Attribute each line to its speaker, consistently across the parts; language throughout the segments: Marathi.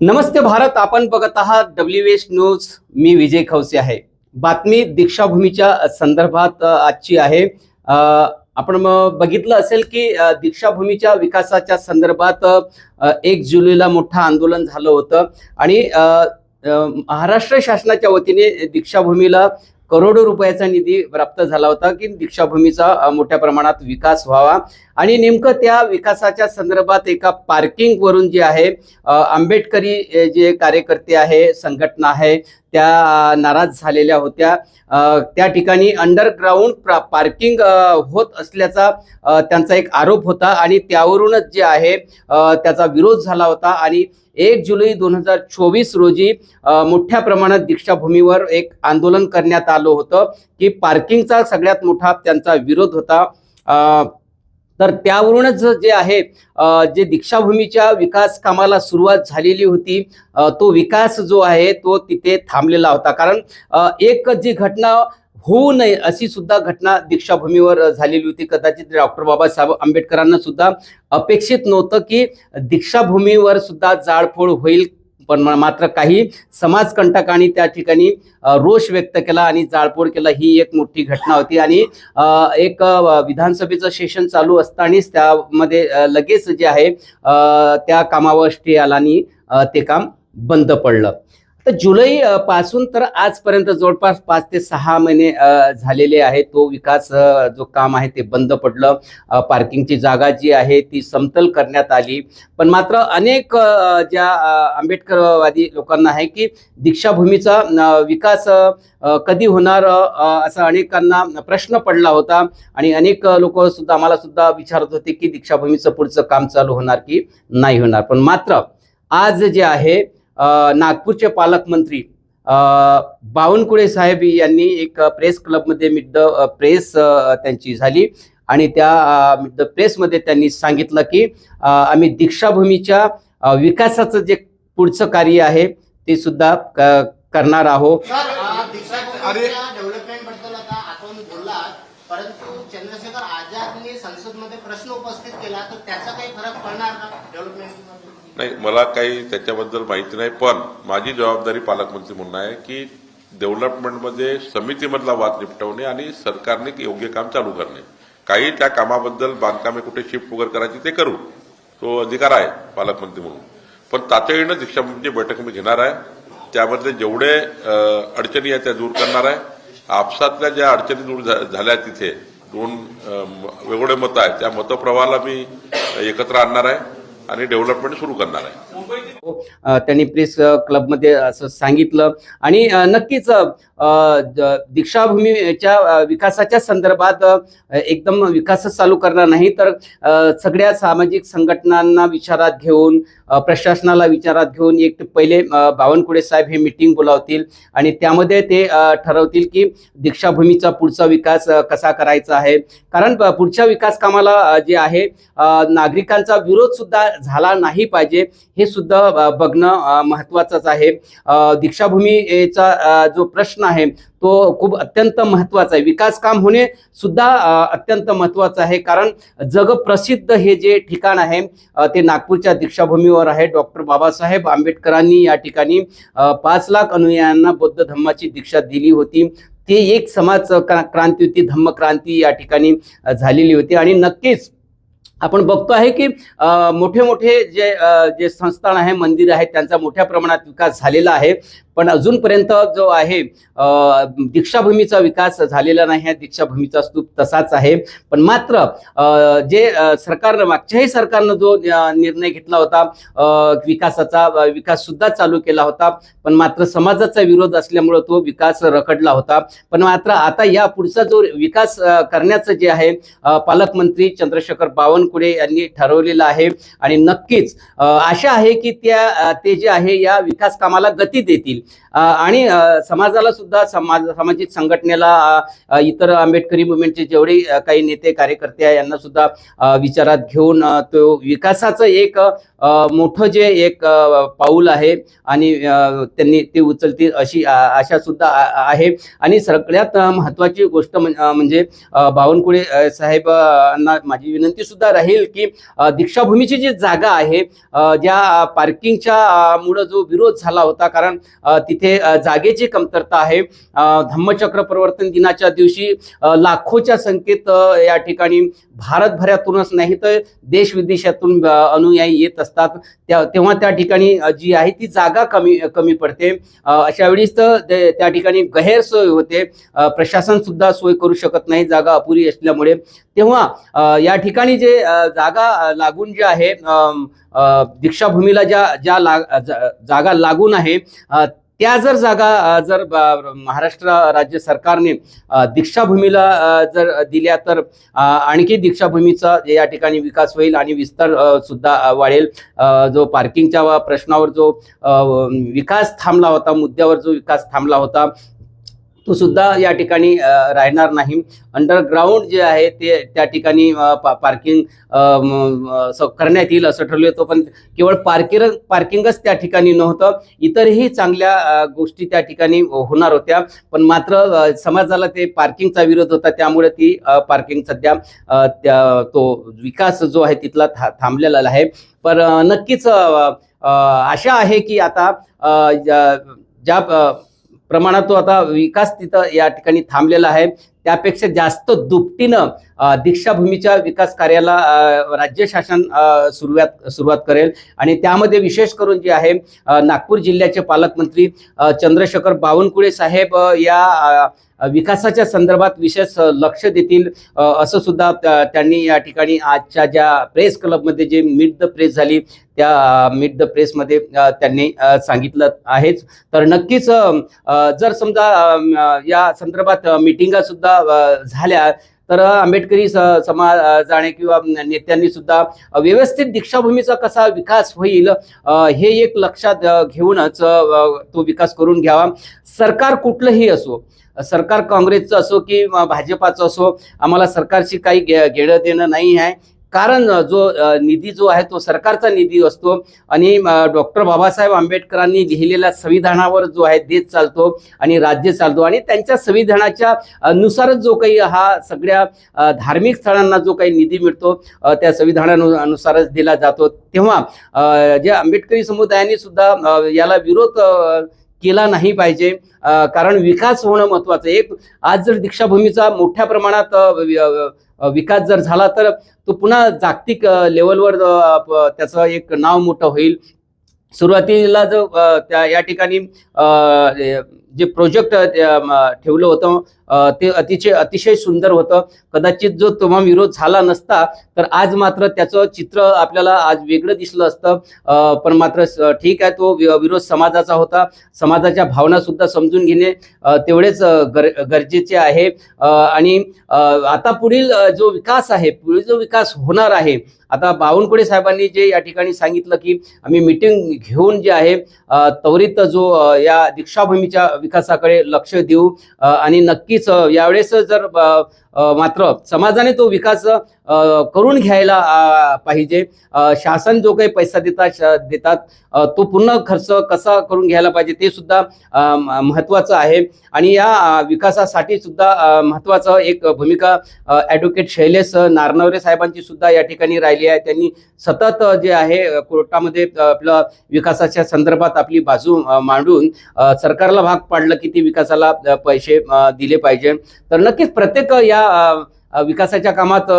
Speaker 1: नमस्ते भारत आपण बघत आहात डब्ल्यू एच न्यूज मी विजय खवसे आहे. बातमी दीक्षाभूमीच्या संदर्भात आजची आहे. आपण बघितलं असेल की दीक्षाभूमीच्या विकासाच्या संदर्भात एक जुलैला मोठं आंदोलन झालं होतं. आणि महाराष्ट्र शासनाच्या वतीने दीक्षाभूमीला करोडो रुपयाचा निधी प्राप्त झाला होता की दीक्षाभूमीचा मोठ्या प्रमाणात विकास व्हावा. आणि नेमकं त्या विकासाच्या संदर्भात एका पार्किंगवरून जे आहे आंबेडकरी जे कार्यकर्ते आहे संघटना आहे त्या नाराज झालेल्या होत्या. त्या ठिकाणी अंडरग्राऊंड पार्किंग होत असल्याचा त्यांचा एक आरोप होता आणि त्यावरूनच जे आहे त्याचा विरोध झाला होता आणि एक जुलै दोन हजार चोवीस रोजी मोठ्या प्रमाणात दीक्षाभूमीवर एक आंदोलन करण्यात आलं होतं की पार्किंगचा सगळ्यात मोठा त्यांचा विरोध होता. तर त्यावरूनच जे आहे जे दीक्षाभूमीच्या विकास कामाला सुरुवात झालेली होती तो विकास जो आहे तो तिथे थांबलेला होता. कारण एक जी घटना होऊ नये अशी सुद्धा घटना दीक्षाभूमीवर झालेली होती. कदाचित डॉक्टर बाबासाहेब आंबेडकरांना सुद्धा अपेक्षित नव्हतं की दीक्षाभूमीवर सुद्धा जाळपोळ होईल पण मात्र काही समाजकंटकांनी त्या ठिकाणी रोष व्यक्त केला आणि जाळपोळ केला. ही एक मोठी घटना होती आणि एक विधानसभेचं सेशन चालू असतानाच त्यामध्ये लगेच जे आहे त्या कामावर स्टे आला आणि ते काम बंद पडलं. तर जुलै पासून तर आजपर्यंत जवळपास पाच ते सहा महिने झालेले आहे तो विकास जो काम आहे ते बंद पडलं. पार्किंगची जागा जी आहे ती समतल करण्यात आली. पण मात्र अनेक ज्या आंबेडकरवादी लोकांना आहे की दीक्षाभूमीचा विकास कधी होणार असा अनेकांना प्रश्न पडला होता. आणि अनेक लोक सुद्धा आम्हाला सुद्धा विचारत होते की दीक्षाभूमीचं पुढचं काम चालू होणार की नाही होणार. पण मात्र आज जे आहे नागपूरचे पालकमंत्री बावनकुळे साहेब यांनी एक प्रेस क्लबमध्ये मिड द प्रेस त्यांची झाली. आणि त्या मिड द प्रेसमध्ये त्यांनी सांगितलं की आम्ही दीक्षाभूमीच्या विकासाचं जे पुढचं कार्य आहे ते सुद्धा करणार आहोत.
Speaker 2: सर अ, परंतु चंद्रशेखर आझादने संसदमध्ये प्रश्न उपस्थित केला तर त्याचा काही फरक पडणार का डेव्हलपमेंट
Speaker 3: नाही मला काही त्याच्याबद्दल माहिती नाही पण माझी जबाबदारी पालकमंत्री म्हणून आहे की डेव्हलपमेंटमध्ये समितीमधला वाद निपटवणे आणि सरकारने योग्य काम चालू करणे. काही त्या कामाबद्दल बांधकामे कुठे शिफ्ट वगैरे करायची ते करू. तो अधिकार आहे पालकमंत्री म्हणून. पण तातडीनं दीक्षाभूमीची बैठक मी घेणार आहे. त्यामधले जेवढे अडचणी आहेत त्या दूर करणार आहे. आपसातल्या ज्या अडचणी दूर झा- झाल्या तिथे दोन म- वेगवेगळे मतं आहेत त्या मतप्रवाहाला मी एकत्र आणणार आहे. आणि डेव्हलपमेंट सुरू करणार आहे.
Speaker 1: त्यांनी प्रेस क्लबमध्ये असं सांगितलं. आणि नक्कीच दीक्षाभूमीच्या विकासाच्या संदर्भात एकदम विकासच चालू करणार नाही तर सगळ्या सामाजिक संघटनांना विचारात घेऊन प्रशासनाला विचारात घेऊन एक पहिले बावनकुळे साहेब हे मिटिंग बोलावतील. आणि त्यामध्ये ते ठरवतील की दीक्षाभूमीचा पुढचा विकास कसा करायचा आहे. कारण पुढच्या विकास कामाला जे आहे नागरिकांचा विरोध सुद्धा झाला नाही पाहिजे हे सुद्धा बघणं महत्त्वाचंच महत्वाचंच आहे. दीक्षाभूमीचा जो प्रश्न आहे तो खूप अत्यंत महत्त्वाचा आहे. विकास काम होणे सुद्धा अत्यंत महत्वाचं आहे. कारण जगप्रसिद्ध हे जे ठिकाण आहे ते नागपूरच्या दीक्षाभूमीवर आहे. डॉक्टर बाबासाहेब आंबेडकरांनी या ठिकाणी पाच लाख अनुयायांना बौद्ध धम्माची दीक्षा दिली होती. ती एक समाज क्रांती होती. धम्मक्रांती या ठिकाणी झालेली होती. आणि नक्कीच आपण बघतो आहे की मोठे मोठे जे जे संस्थान आहे मंदिर आहे त्यांचा मोठ्या प्रमाणात विकास झालेला आहे. पण अजूनपर्यंत जो आहे दीक्षाभूमीचा विकास झालेला नाही आहे दीक्षाभूमीचा स्तूप तसाच आहे. पण मात्र जे सरकारनं मागच्याही सरकारनं जो निर्णय घेतला होता विकासाचा विकास सुद्धा चालू केला होता. पण मात्र समाजाचा विरोध असल्यामुळं तो विकास रखडला होता. पण मात्र आता या पुढचा जो विकास करण्याचं जे आहे पालकमंत्री चंद्रशेखर बावनकुळे यांनी ठरवलेलं आहे. आणि नक्कीच अशा आशा आहे की त्या ते जे आहे या विकास कामाला गती देतील. आणि समाजाला सुद्धा समाज सामाजिक संघटनेला इतर आंबेडकरी मुवमेंटचे जेवढे काही नेते कार्यकर्ते आहे यांना सुद्धा विचारात घेऊन तो विकासाचं एक मोठं जे एक पाऊल आहे आणि त्यांनी ते उचलतील अशी आशा सुद्धा आहे. आणि सगळ्यात महत्वाची गोष्ट म्हणजे बावनकुळे साहेबांना माझी विनंती सुद्धा राहील की दीक्षाभूमीची जी जागा आहे ज्या पार्किंगच्या मुळे जो विरोध झाला होता कारण तिथे जागेची कमतरता आहे. धम्मचक्र प्रवर्तन दिनाच्या दिवशी लाखोच्या संख्येत या ठिकाणी भारतभरातूनच नाही तर देश विदेशातून अनुयायी येत असतात. त्या तेव्हा त्या ठिकाणी जी आहे ती जागा कमी कमी पडते. अशा वेळीच तर ते- त्या ठिकाणी गैरसोय होते. प्रशासन सुद्धा सोय करू शकत नाही. जागा अपुरी असल्यामुळे. तेव्हा या ठिकाणी जे जागा लागून जे आहे दीक्षाभूमीला ज्या ज्या लाग जा- जागा लागून आहे त्या जर जागा जर महाराष्ट्र राज्य सरकारने दीक्षाभूमीला जर दिल्या तर आणखी दीक्षाभूमीचा या ठिकाणी विकास होईल आणि विस्तार सुद्धा वाढेल. जो पार्किंगच्या प्रश्नावर जो विकास थांबला होता मुद्द्यावर जो विकास थांबला होता तो सुद्धा या ठिकाणी राहणार नाही. अंडरग्राऊंड जे आहे ते त्या ठिकाणी पा- पार्किंग करण्यात येईल असं ठरलं होतं पण केवळ पार्किंग पार्किंगच त्या ठिकाणी नव्हतं. इतरही चांगल्या गोष्टी त्या ठिकाणी होणार होत्या. पण मात्र समाजाला ते पार्किंगचा विरोध होता. त्यामुळे ती पार्किंग सध्या त्या- तो विकास जो आहे तिथला था- थांबलेला आहे. पण नक्कीच आशा आहे की आता ज्या प्रमाणात तो आता विकास तिथं या ठिकाणी थांबलेला आहे. त्यापेक्षा जास्त दुपटीनं दीक्षाभूमीच्या विकास कार्याला राज्य शासन सुरुवात सुरुवात करेल. आणि त्यामध्ये विशेष करून जे आहे नागपूर जिल्ह्याचे पालकमंत्री चंद्रशेखर बावनकुळे साहेब या विकासाच्या संदर्भात विशेष लक्ष देतील. असं सुद्धा त्यांनी या ठिकाणी आजच्या ज्या प्रेस क्लबमध्ये जे मीट द प्रेस झाली त्या मीट द प्रेसमध्ये त्यांनी सांगितलं आहेच. तर नक्कीच जर समजा या संदर्भात मिटिंगा सुद्धा सुद्धा झाल्या. तर आंबेडकरी समाजाने किंवा नेत्यांनी सुद्धा व्यवस्थित दीक्षाभूमीचा कसा विकास होईल हे एक लक्षात घेऊनच तो विकास करून घ्यावा. सरकार कुठलंही असो सरकार काँग्रेसचं असो की भाजपाचं असो आम्हाला सरकारशी काही घे- घेणं देणं नाही आहे. कारण जो निधी जो आहे तो सरकारचा निधी असतो आणि डॉक्टर बाबासाहेब आंबेडकरांनी लिहिलेल्या संविधानावर जो आहे देश चालतो आणि राज्य चालतो आणि त्यांच्या संविधानाच्या नुसारच जो काही हा सगळ्या धार्मिक स्थळांना जो काही निधी मिळतो त्या संविधानानुसारच दिला जातो. तेव्हा जे आंबेडकरी समुदायाने सुद्धा याला विरोध केला नाही पाहिजे कारण विकास होणं महत्वाचं आहे. एक आज जर दीक्षाभूमीचा मोठ्या प्रमाणात विकास जर झाला तर तो पुन्हा जागतिक लेवलवर त्याचं एक नाव मोठं होईल सुरुवातीला जो त्या या ठिकाणी जे प्रोजेक्ट ठेवलं होतं ते अतिशय अतिशय सुंदर होतं. कदाचित जो तेव्हा विरोध झाला नसता तर आज मात्र त्याचं चित्र आपल्याला आज वेगळं दिसलं असतं. पण मात्र ठीक आहे तो वि- विरोध समाजाचा होता. समाजाच्या भावना सुद्धा समजून घेणे तेवढेच गर गरजेचे आहे. आणि आता पुढील जो विकास आहे पुढील जो विकास होणार आहे आता बावनकुळे साहेबांनी जे या ठिकाणी सांगितलं की आम्ही मिटिंग घेऊन जे आहे त्वरित जो या दीक्षाभूमीच्या विकासाकडे लक्ष देऊ. आणि नक्कीच नक्कीच यावेळेस जर मात्र समाजाने तो विकास करून घ्यायला पाहिजे. शासन जो काही पैसा देतात श- देतात तो पूर्ण खर्च कसा करून घ्यायला पाहिजे ते सुद्धा महत्त्वाचं आहे. आणि या विकासासाठी सुद्धा महत्त्वाचं एक भूमिका ॲडव्होकेट शैलेश नारनवरे साहेबांची सुद्धा या ठिकाणी राहिली आहे. त्यांनी सतत जे आहे कोर्टामध्ये आपलं विकासाच्या संदर्भात आपली बाजू मांडून सरकारला भाग पाडलं की ते विकासाला पैसे दिले पाहिजे. तर नक्कीच प्रत्येक या विकासाच्या कामात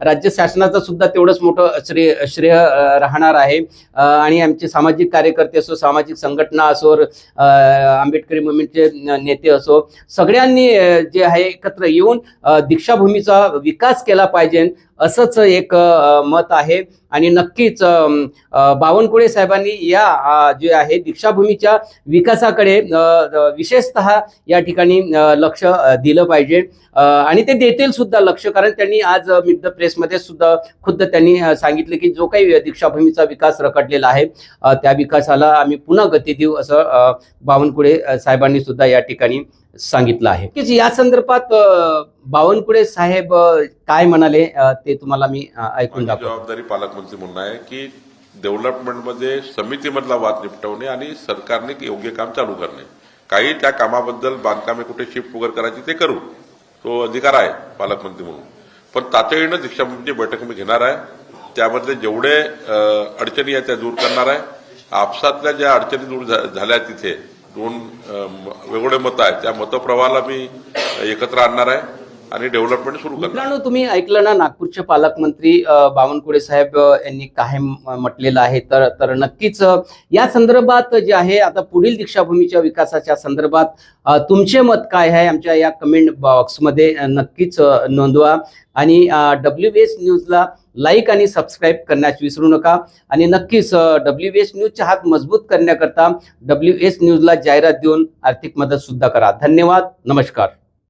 Speaker 1: राज्य शासनाचं सुद्धा तेवढंच मोठं श्रेय श्रेय राहणार आहे. आणि आमचे सामाजिक कार्यकर्ते असो सामाजिक संघटना असो अ, आंबेडकरी मुवमेंटचे नेते असो सगळ्यांनी जे आहे एकत्र येऊन दीक्षाभूमीचा विकास केला पाहिजे. असंच एक मत आहे. आणि नक्कीच बावनकुळे साहेबांनी या जे आहे दीक्षाभूमीच्या विकासाकडे विशेषत विशेषतः या ठिकाणी लक्ष दिलं पाहिजे. आणि ते देतील सुद्धा लक्ष. कारण त्यांनी आज मिड द प्रेसमध्ये सुद्धा खुद्द त्यांनी सांगितलं सांगितले की जो काही दीक्षाभूमीचा विकास रखडलेला आहे त्या विकासाला आम्ही पुन्हा गती देऊ असं बावनकुळे साहेबांनी सुद्धा या ठिकाणी सांगितलं आहे. की या संदर्भात बावनकुळे साहेब काय म्हणाले ते तुम्हाला मी ऐकून
Speaker 3: जबाबदारी पालकमंत्री म्हणून आहे की डेव्हलपमेंटमध्ये समितीमधला वाद निपटवणे आणि सरकारने योग्य काम चालू करणे. काही त्या कामाबद्दल बांधकामे कुठे शिफ्ट वगैरे करायची ते करू. तो अधिकार आहे पालकमंत्री म्हणून. पण तातडीनं दीक्षाभूमीची बैठक मी घेणार आहे. त्यामधले जेवढे अ, अडचणी आहेत त्या दूर करणार आहे. आपसातल्या ज्या अडचणी दूर झाल्या तिथे दोन वेगवेगळे मतं आहेत. त्या मतप्रवाहाला मी एकत्र आणणार आहे आणि डेव्हलपमेंट सुरू करणार
Speaker 1: मित्रांनो तुम्ही ऐकलं ना नागपूरचे पालकमंत्री बावनकुळे साहेब यांनी काय म्हटलेलं आहे. तर तर नक्कीच या संदर्भात जे आहे आता पुढील दीक्षाभूमीच्या विकासाच्या संदर्भात तुमचे मत काय आहे? आमच्या या कमेंट बॉक्समध्ये नक्कीच नोंदवा. आणि डब्ल्यू एस न्यूजला लाईक आणि सबस्क्राईब करण्यास विसरू नका. आणि नक्कीच डब्ल्यू एस न्यूजचा हात मजबूत करण्याकरता डब्ल्यू एस न्यूजला जाहिरात देऊन आर्थिक मदत सुद्धा करा. धन्यवाद. नमस्कार.